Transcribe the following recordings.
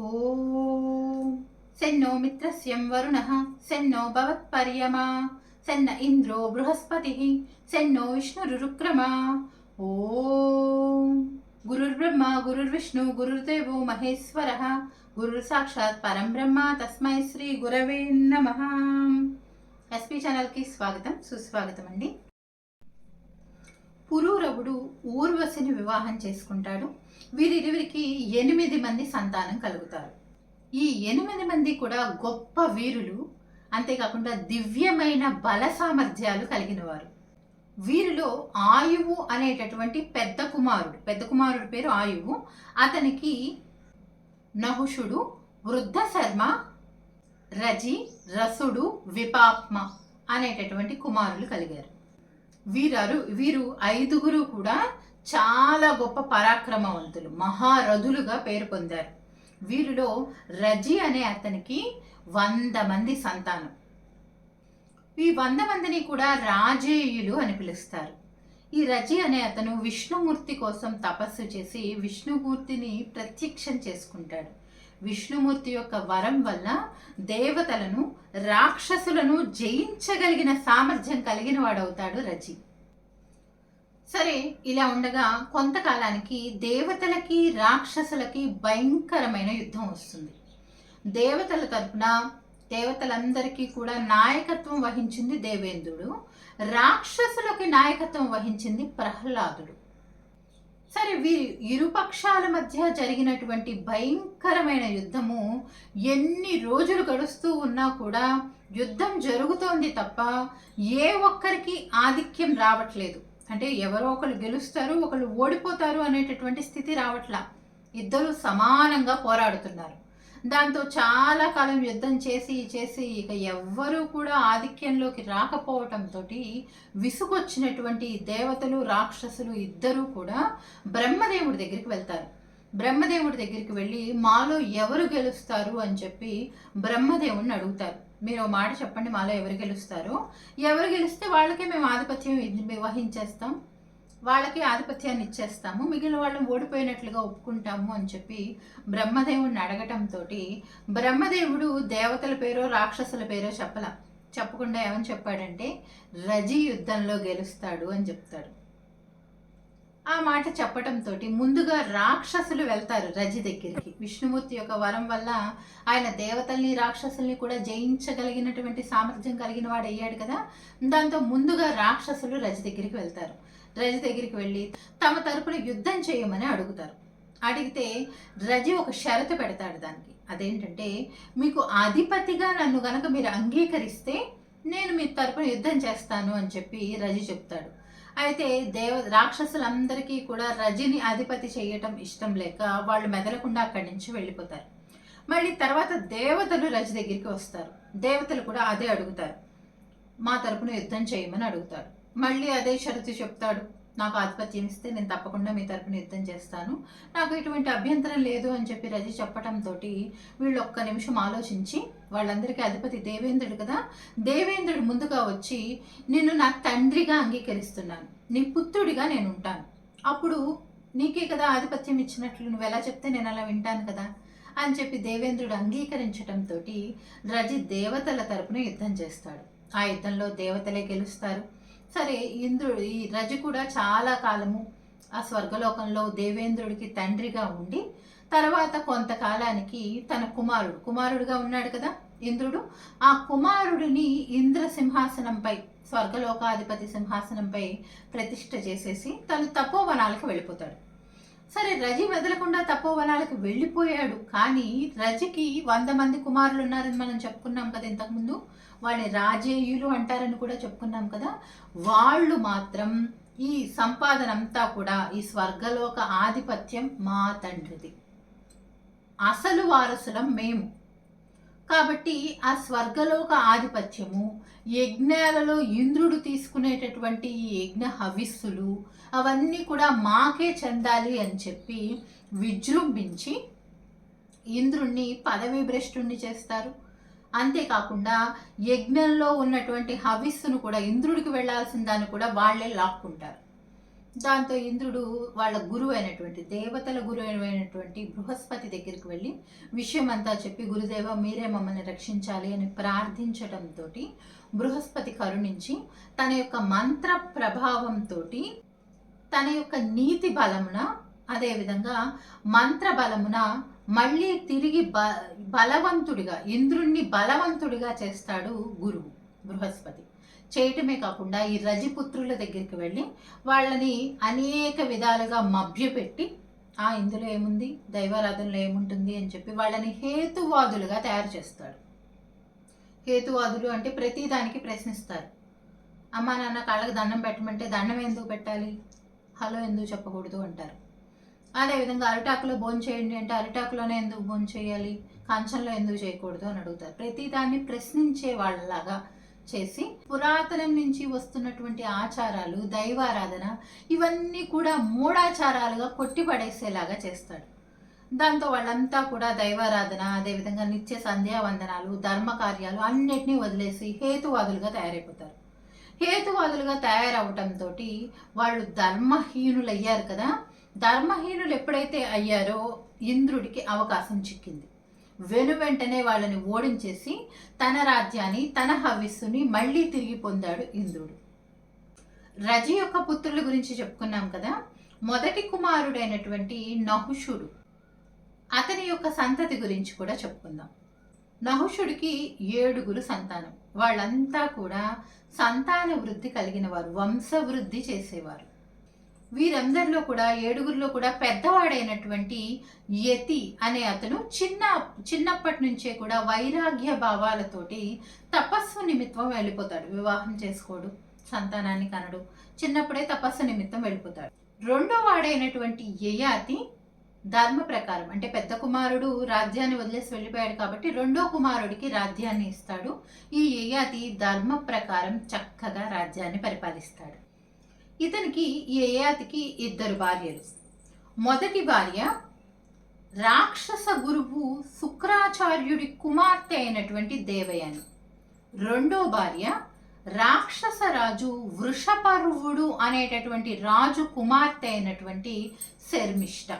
ॐ सेन्नो मित्रस्यं वरुणः सेन्नो भवत्पर्यमा सेन्न इन्द्रो बृहस्पतिः सेन्नो विष्णुरुरुक्रमा ॐ गुरुर्ब्रह्मा गुरुर्विष्णु गुरुर्देवो महेश्वरः గురుసాక్షాత్ పరం బ్రహ్మ తస్మై శ్రీ గురవే నమ ఎస్పీ ఛానల్కి స్వాగతం సుస్వాగతం అండి పురూరవుడు ఊర్వశిని వివాహం చేసుకుంటాడు. వీరిరువురికి ఎనిమిది మంది సంతానం కలుగుతారు. ఈ ఎనిమిది మంది కూడా గొప్ప వీరులు అంతేకాకుండా దివ్యమైన బల సామర్థ్యాలు కలిగిన వారు వీరిలో ఆయువు అనేటటువంటి పెద్ద కుమారుడు పెద్ద కుమారుడి పేరు ఆయువు. అతనికి నహుషుడు వృద్ధ శర్మ రజి రసుడు విపాప్మ అనేటటువంటి కుమారులు కలిగారు. వీరారు వీరు ఐదుగురు కూడా చాలా గొప్ప పరాక్రమవంతులు మహారథులుగా పేరు పొందారు. వీరిలో రజి అనే అతనికి వంద మంది సంతానం. ఈ వంద మందిని కూడా రాజేయులు అని పిలుస్తారు. ఈ రజి అనే అతను విష్ణుమూర్తి కోసం తపస్సు చేసి విష్ణుమూర్తిని ప్రత్యక్షం చేసుకుంటాడు. విష్ణుమూర్తి యొక్క వరం వల్ల దేవతలను రాక్షసులను జయించగలిగిన సామర్థ్యం కలిగిన వాడవుతాడు రజి. సరే ఇలా ఉండగా కొంతకాలానికి దేవతలకి రాక్షసులకి భయంకరమైన యుద్ధం వస్తుంది. దేవతల తరపున దేవతలందరికీ కూడా నాయకత్వం వహించింది దేవేంద్రుడు రాక్షసులకి నాయకత్వం వహించింది ప్రహ్లాదుడు. సరే వీరి ఇరుపక్షాల మధ్య జరిగినటువంటి భయంకరమైన యుద్ధము ఎన్ని రోజులు గడుస్తూ ఉన్నా కూడా యుద్ధం జరుగుతోంది తప్ప ఏ ఒక్కరికి ఆధిక్యం రావట్లేదు. అంటే ఎవరో ఒకరు గెలుస్తారు ఒకరు ఓడిపోతారు అనేటటువంటి స్థితి రావట్లా. ఇద్దరు సమానంగా పోరాడుతున్నారు. దాంతో చాలా కాలం యుద్ధం చేసి చేసి ఇక ఎవ్వరూ కూడా ఆధిక్యంలోకి రాకపోవటంతో విసుగొచ్చినటువంటి దేవతలు రాక్షసులు ఇద్దరూ కూడా బ్రహ్మదేవుడి దగ్గరికి వెళ్తారు. బ్రహ్మదేవుడి దగ్గరికి వెళ్ళి మాలో ఎవరు గెలుస్తారు అని చెప్పి బ్రహ్మదేవుడిని అడుగుతారు. మీరు మాట చెప్పండి మాలో ఎవరు గెలుస్తారు? ఎవరు గెలిస్తే వాళ్ళకే మేము ఆధిపత్యం వహించేస్తాం వాళ్ళకి ఆధిపత్యాన్ని ఇచ్చేస్తాము మిగిలిన వాళ్ళని ఓడిపోయినట్లుగా ఒప్పుకుంటాము అని చెప్పి బ్రహ్మదేవుడిని అడగటంతో బ్రహ్మదేవుడు దేవతల పేరో రాక్షసుల పేరో చెప్పల. చెప్పకుండా ఏమని చెప్పాడంటే రజి యుద్ధంలో గెలుస్తాడు అని చెప్తాడు. ఆ మాట చెప్పటంతో ముందుగా రాక్షసులు వెళ్తారు రజి దగ్గరికి. విష్ణుమూర్తి యొక్క వరం వల్ల ఆయన దేవతల్ని రాక్షసుల్ని కూడా జయించగలిగినటువంటి సామర్థ్యం కలిగిన వాడు అయ్యాడు కదా. దాంతో ముందుగా రాక్షసులు రజి దగ్గరికి వెళ్తారు. రజి దగ్గరికి వెళ్ళి తమ తరపున యుద్ధం చేయమని అడుగుతారు. అడిగితే రజి ఒక షరతు పెడతాడు దానికి. అదేంటంటే మీకు అధిపతిగా నన్ను గనక మీరు అంగీకరిస్తే నేను మీ తరపున యుద్ధం చేస్తాను అని చెప్పి రజి చెప్తాడు. అయితే దేవ రాక్షసులందరికీ కూడా రజిని అధిపతి చేయటం ఇష్టం లేక వాళ్ళు మెదలకుండా అక్కడి నుంచి వెళ్ళిపోతారు. మళ్ళీ తర్వాత దేవతలు రజి దగ్గరికి వస్తారు. దేవతలు కూడా అదే అడుగుతారు. మా తరపున యుద్ధం చేయమని అడుగుతారు. మళ్ళీ అదే షరతు చెప్తాడు. నాకు ఆధిపత్యం ఇస్తే నేను తప్పకుండా మీ తరపున యుద్ధం చేస్తాను. నాకు ఇటువంటి అభ్యంతరం లేదు అని చెప్పి రజి చెప్పడంతో వీళ్ళు ఒక్క నిమిషం ఆలోచించి వాళ్ళందరికీ అధిపతి దేవేంద్రుడు కదా దేవేంద్రుడు ముందుగా వచ్చి నిన్ను నా తండ్రిగా అంగీకరిస్తున్నాను. నీ పుత్రుడిగా నేను ఉంటాను అప్పుడు నీకే కదా ఆధిపత్యం ఇచ్చినట్లు నువ్వు ఎలా చెప్తే నేను అలా వింటాను కదా అని చెప్పి దేవేంద్రుడు అంగీకరించడంతో రజి దేవతల తరపున యుద్ధం చేస్తాడు. ఆ యుద్ధంలో దేవతలే గెలుస్తారు. సరే ఇంద్రుడు ఈ రజ కూడా చాలా కాలము ఆ స్వర్గలోకంలో దేవేంద్రుడికి తండ్రిగా ఉండి తర్వాత కొంతకాలానికి తన కుమారుడు కుమారుడుగా ఉన్నాడు కదా ఇంద్రుడు. ఆ కుమారుడిని ఇంద్ర సింహాసనంపై స్వర్గలోకాధిపతి సింహాసనంపై ప్రతిష్ఠ చేసేసి తను తపోవనాలకు వెళ్ళిపోతాడు. సరే రజి మెదలకుండా తపోవనాలకు వెళ్ళిపోయాడు. కానీ రజికి వంద మంది కుమారులు ఉన్నారని మనం చెప్పుకున్నాం కదా ఇంతకుముందు. వాళ్ళని రాజేయులు అంటారని కూడా చెప్పుకున్నాం కదా. వాళ్ళు మాత్రం ఈ సంపాదన అంతా కూడా ఈ స్వర్గలోక ఆధిపత్యం మా తండ్రిది. అసలు వారసులం మేము. కాబట్టి ఆ స్వర్గలోక ఆధిపత్యము యజ్ఞాలలో ఇంద్రుడు తీసుకునేటటువంటి ఈ యజ్ఞ హవిస్సులు అవన్నీ కూడా మాకే చెందాలి అని చెప్పి విజృంభించి ఇంద్రుణ్ణి పదవి భ్రష్టుణ్ణి చేస్తారు. అంతేకాకుండా యజ్ఞంలో ఉన్నటువంటి హవిస్సును కూడా ఇంద్రుడికి వెళ్ళాల్సిన దాన్ని కూడా వాళ్ళే లాక్కుంటారు. దాంతో ఇంద్రుడు వాళ్ళ గురువు అయినటువంటి దేవతల గురువు అయినటువంటి బృహస్పతి దగ్గరికి వెళ్ళి విషయం అంతా చెప్పి గురుదేవ మీరే మమ్మల్ని రక్షించాలి అని ప్రార్థించడంతో బృహస్పతి కరుణించి తన యొక్క మంత్ర ప్రభావంతో తన యొక్క నీతి బలమున అదేవిధంగా మంత్ర బలమున మళ్ళీ తిరిగి బ బలవంతుడిగా ఇంద్రుణ్ణి బలవంతుడిగా చేస్తాడు గురువు బృహస్పతి. చేయటమే కాకుండా ఈ రజపుత్రుల దగ్గరికి వెళ్ళి వాళ్ళని అనేక విధాలుగా మభ్యపెట్టి ఆ ఇందులో ఏముంది? దైవారాధనలో ఏముంటుంది? అని చెప్పి వాళ్ళని హేతువాదులుగా తయారు చేస్తాడు. హేతువాదులు అంటే ప్రతిదానికి ప్రశ్నిస్తారు. అమ్మా నాన్న కాళ్ళకి దండం పెట్టమంటే దండం ఎందుకు పెట్టాలి? హలో ఎందుకు చెప్పకూడదు? అంటారు. అదేవిధంగా అరిటాకులో భోజనం చేయండి అంటే అరిటాకులోనే ఎందుకు భోజనం చేయాలి? కంచంలో ఎందుకు చేయకూడదు? అని అడుగుతారు. ప్రతిదాన్ని ప్రశ్నించే వాళ్ళలాగా చేసి పురాతనం నుంచి వస్తున్నటువంటి ఆచారాలు దైవారాధన ఇవన్నీ కూడా మూఢాచారాలుగా కొట్టిపడేసేలాగా చేస్తాడు. దాంతో వాళ్ళంతా కూడా దైవారాధన అదేవిధంగా నిత్య సంధ్యావందనాలు ధర్మ కార్యాలు అన్నిటినీ వదిలేసి హేతువాదులుగా తయారైపోతారు. హేతువాదులుగా తయారవటంతో వాళ్ళు ధర్మహీనులు అయ్యారు కదా. ధర్మహీనులు ఎప్పుడైతే అయ్యారో ఇంద్రుడికి అవకాశం చిక్కింది. వెను వెంటనే వాళ్ళని ఓడించేసి తన రాజ్యాన్ని తన హవిస్సుని మళ్ళీ తిరిగి పొందాడు ఇంద్రుడు. రజి యొక్క పుత్రుల గురించి చెప్పుకున్నాం కదా మొదటి కుమారుడైనటువంటి నహుషుడు. అతని యొక్క సంతతి గురించి కూడా చెప్పుకుందాం. నహుషుడికి ఏడుగురు సంతానం. వాళ్ళంతా కూడా సంతాన వృద్ధి కలిగిన వారు వంశవృద్ధి చేసేవారు. వీరందరిలో కూడా ఏడుగురిలో కూడా పెద్దవాడైనటువంటి యతి అనే అతను చిన్న చిన్నప్పటి నుంచే కూడా వైరాగ్య భావాలతోటి తపస్సు నిమిత్తం వెళ్ళిపోతాడు. వివాహం చేసుకోడు సంతానాన్ని కనడు. చిన్నప్పుడే తపస్సు నిమిత్తం వెళ్ళిపోతాడు. రెండో వాడైనటువంటి యయాతి ధర్మ ప్రకారం అంటే పెద్ద కుమారుడు రాజ్యాన్ని వదిలేసి వెళ్ళిపోయాడు కాబట్టి రెండో కుమారుడికి రాజ్యాన్ని ఇస్తాడు. ఈ యయాతి ధర్మ ప్రకారం చక్కగా రాజ్యాన్ని పరిపాలిస్తాడు. ఇతనికి ఏయాతికి యయాతికి ఇద్దరు భార్యలు. మొదటి భార్య రాక్షస గురువు శుక్రాచార్యుడి కుమార్తె అయినటువంటి దేవయాని. రెండో భార్య రాక్షస రాజు వృషపర్వుడు అనేటటువంటి రాజు కుమార్తె అయినటువంటి శర్మిష్ట.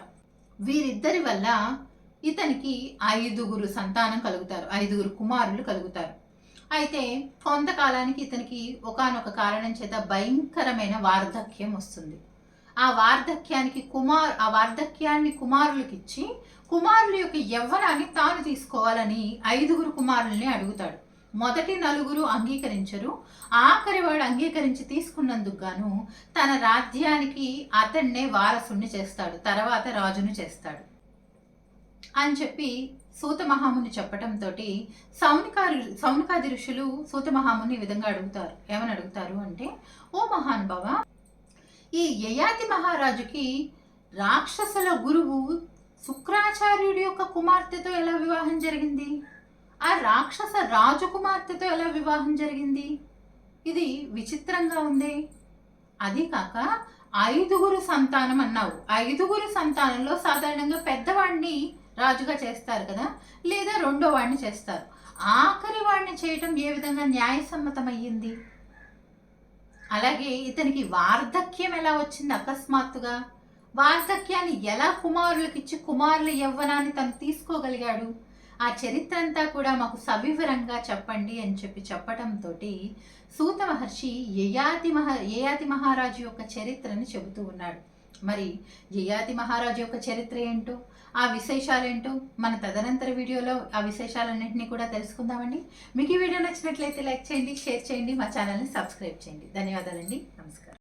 వీరిద్దరి వల్ల ఇతనికి ఐదుగురు సంతానం కలుగుతారు ఐదుగురు కుమారులు కలుగుతారు. అయితే కొంతకాలానికి ఇతనికి ఒకనొక కారణం చేత భయంకరమైన వార్ధక్యం వస్తుంది. ఆ వార్ధక్యానికి కుమార్ ఆ వార్ధక్యాన్ని కుమారులకి ఇచ్చి కుమారుల యొక్క యవ్వనాన్ని తాను తీసుకోవాలని ఐదుగురు కుమారుల్ని అడుగుతాడు. మొదటి నలుగురు అంగీకరించరు. ఆఖరి వాడు అంగీకరించి తీసుకున్నందుకు గాను తన రాజ్యానికి అతన్నే వారసుణ్ణి చేస్తాడు తర్వాత రాజును చేస్తాడు అని చెప్పి సూత మహాముని చెప్పటంతో సౌనికారు సౌనికాది ఋషులు సూత మహాముని ఈ విధంగా అడుగుతారు. ఏమని అడుగుతారు అంటే ఓ మహానుభావ ఈ యయాతి మహారాజుకి రాక్షసుల గురువు శుక్రాచార్యుడి యొక్క కుమార్తెతో ఎలా వివాహం జరిగింది? ఆ రాక్షస రాజకుమార్తెతో ఎలా వివాహం జరిగింది? ఇది విచిత్రంగా ఉంది. అది కాక ఐదుగురు సంతానం అన్నావు. ఐదుగురు సంతానంలో సాధారణంగా పెద్దవాడిని రాజుగా చేస్తారు కదా? లేదా రెండో వాడిని చేస్తారు. ఆఖరి వాడిని చేయటం ఏ విధంగా న్యాయసమ్మతమయ్యింది? అలాగే ఇతనికి వార్ధక్యం ఎలా వచ్చింది అకస్మాత్తుగా? వార్ధక్యాన్ని ఎలా కుమారులకు ఇచ్చి కుమారుల యవ్వనాన్ని తను తీసుకోగలిగాడు? ఆ చరిత్ర అంతా కూడా మాకు సవివరంగా చెప్పండి అని చెప్పి చెప్పటంతో సూత మహర్షి యయాతి మహా యయాతి మహారాజు యొక్క చరిత్రని చెబుతూ ఉన్నాడు. మరి యయాతి మహారాజు యొక్క చరిత్ర ఏంటో? ఆ విశేషాలేంటో మన తదనంతర వీడియోలో ఆ విశేషాలన్నింటినీ కూడా తెలుసుకుందామండి. మీకు ఈ వీడియో నచ్చినట్లయితే లైక్ చేయండి షేర్ చేయండి మా ఛానల్ని సబ్స్క్రైబ్ చేయండి. ధన్యవాదాలండి. నమస్కారం.